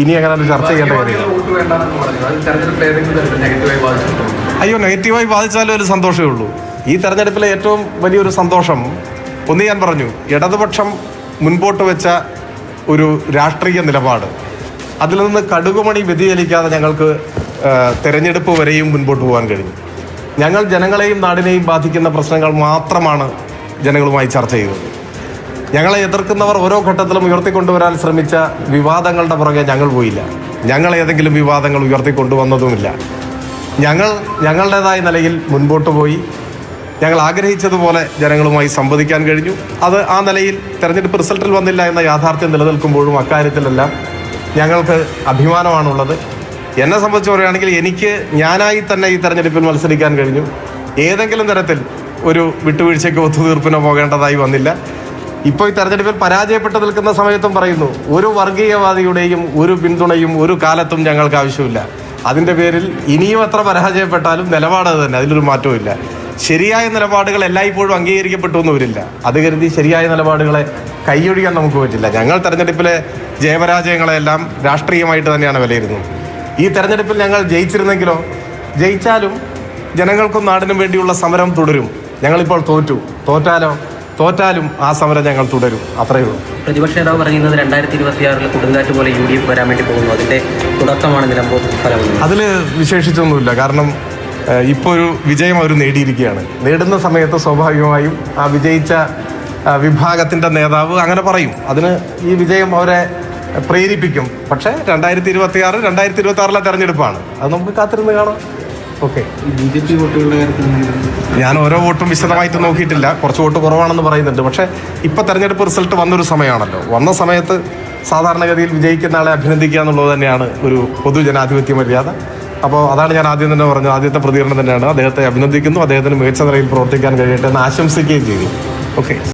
ഇനി അങ്ങനെ ചർച്ച ചെയ്യേണ്ട കാര്യമില്ല. ബാധിച്ചിട്ടുണ്ടോ? അയ്യോ നെഗറ്റീവായി ബാധിച്ചാലും ഒരു സന്തോഷമേ ഉള്ളൂ. ഈ തെരഞ്ഞെടുപ്പിലെ ഏറ്റവും വലിയൊരു സന്തോഷം ഒന്ന് ഞാൻ പറഞ്ഞു ഇടതുപക്ഷം മുൻപോട്ട് വെച്ച ഒരു രാഷ്ട്രീയ നിലപാട്. അതിൽ നിന്ന് കടുകുമണി വ്യതിചലിക്കാതെ ഞങ്ങൾക്ക് തെരഞ്ഞെടുപ്പ് വരെയും മുൻപോട്ട് പോകാൻ കഴിഞ്ഞു. ഞങ്ങൾ ജനങ്ങളെയും നാടിനെയും ബാധിക്കുന്ന പ്രശ്നങ്ങൾ മാത്രമാണ് ജനങ്ങളുമായി ചർച്ച ചെയ്തത്. ഞങ്ങളെ എതിർക്കുന്നവർ ഓരോ ഘട്ടത്തിലും ഉയർത്തിക്കൊണ്ടുവരാൻ ശ്രമിച്ച വിവാദങ്ങളുടെ പുറകെ ഞങ്ങൾ പോയില്ല. ഞങ്ങൾ ഏതെങ്കിലും വിവാദങ്ങൾ ഉയർത്തിക്കൊണ്ടുവന്നതുമില്ല. ഞങ്ങൾ ഞങ്ങളുടേതായ നിലയിൽ മുൻപോട്ട് പോയി. ഞങ്ങൾ ആഗ്രഹിച്ചതുപോലെ ജനങ്ങളുമായി സംവദിക്കാൻ കഴിഞ്ഞു. അത് ആ നിലയിൽ തെരഞ്ഞെടുപ്പ് റിസൾട്ടിൽ വന്നില്ല എന്ന യാഥാർത്ഥ്യം നിലനിൽക്കുമ്പോഴും അക്കാര്യത്തിലെല്ലാം ഞങ്ങൾക്ക് അഭിമാനമാണുള്ളത്. എന്നെ സംബന്ധിച്ച് പറയുകയാണെങ്കിൽ എനിക്ക് ഞാനായി തന്നെ ഈ തെരഞ്ഞെടുപ്പിൽ മത്സരിക്കാൻ കഴിഞ്ഞു. ഏതെങ്കിലും തരത്തിൽ ഒരു വിട്ടുവീഴ്ചയ്ക്കോ ഒത്തുതീർപ്പിനോ പോകേണ്ടതായി വന്നില്ല. ഇപ്പോൾ ഈ തെരഞ്ഞെടുപ്പിൽ പരാജയപ്പെട്ട് നിൽക്കുന്ന സമയത്തും പറയുന്നു ഒരു വർഗീയവാദിയുടെയും ഒരു പിന്തുണയും ഒരു കാലത്തും ഞങ്ങൾക്ക് ആവശ്യമില്ല. അതിന്റെ പേരിൽ ഇനിയും എത്ര പരാജയപ്പെട്ടാലും നിലപാട് തന്നെ അതിലൊരു മാറ്റവും ശരിയായ നിലപാടുകൾ എല്ലായ്പ്പോഴും അംഗീകരിക്കപ്പെട്ടു എന്ന് വരില്ല അത് കരുതി ശരിയായ നിലപാടുകളെ കൈയൊഴിയാൻ നമുക്ക് പറ്റില്ല. ഞങ്ങൾ തെരഞ്ഞെടുപ്പിലെ ജയപരാജയങ്ങളെല്ലാം രാഷ്ട്രീയമായിട്ട് തന്നെയാണ് വിലയിരുന്നത്. ഈ തെരഞ്ഞെടുപ്പിൽ ഞങ്ങൾ ജയിച്ചിരുന്നെങ്കിലോ ജയിച്ചാലും ജനങ്ങൾക്കും നാടിനും വേണ്ടിയുള്ള സമരം തുടരും. ഞങ്ങളിപ്പോൾ തോറ്റു. തോറ്റാലോ? തോറ്റാലും ആ സമരം ഞങ്ങൾ തുടരും. അത്രയേ ഉള്ളൂ. പ്രതിപക്ഷ നേതാവ് പറയുന്നത് രണ്ടായിരത്തി ഇരുപത്തിയാറിൽ കൊടുങ്കാറ്റ് പോലെ യു ഡി എഫ് വരാൻ വേണ്ടി പോകുന്നു. അതിന്റെ തുടക്കമാണ് നിലമ്പൂർ ഫലം അതിൽ വിശേഷിച്ചൊന്നുമില്ല. കാരണം ഇപ്പോൾ ഒരു വിജയം അവർ നേടിയിരിക്കുകയാണ്. നേടുന്ന സമയത്ത് സ്വാഭാവികമായും ആ വിജയിച്ച വിഭാഗത്തിന്റെ വിഭാഗത്തിന്റെ നേതാവ് അങ്ങനെ പറയും. അതിന് ഈ വിജയം അവരെ പ്രേരിപ്പിക്കും. പക്ഷേ രണ്ടായിരത്തി ഇരുപത്തി ആറ് രണ്ടായിരത്തി ഇരുപത്തി ആറിലെ തെരഞ്ഞെടുപ്പാണ്. അത് നമുക്ക് കാത്തിരുന്ന് കാണാം. ഓക്കെ. ഞാൻ ഓരോ വോട്ടും വിശദമായിട്ട് നോക്കിയിട്ടില്ല. കുറച്ച് വോട്ട് കുറവാണെന്ന് പറയുന്നുണ്ട്. പക്ഷേ ഇപ്പോൾ തെരഞ്ഞെടുപ്പ് റിസൾട്ട് വന്നൊരു സമയമാണല്ലോ. വന്ന സമയത്ത് സാധാരണഗതിയിൽ വിജയിക്കുന്ന ആളെ അഭിനന്ദിക്കുക എന്നുള്ളത് തന്നെയാണ് ഒരു പൊതുജനാധിപത്യ മര്യാദ. അപ്പോൾ അതാണ് ഞാൻ ആദ്യം തന്നെ പറഞ്ഞത്. ആദ്യത്തെ പ്രതികരണം തന്നെയാണ്. അദ്ദേഹത്തെ അഭിനന്ദിക്കുന്നു. അദ്ദേഹത്തിന് മികച്ച നിലയിൽ പ്രവർത്തിക്കാൻ കഴിയട്ടെ എന്ന് ആശംസിക്കുകയും ചെയ്തു. ഓക്കെ.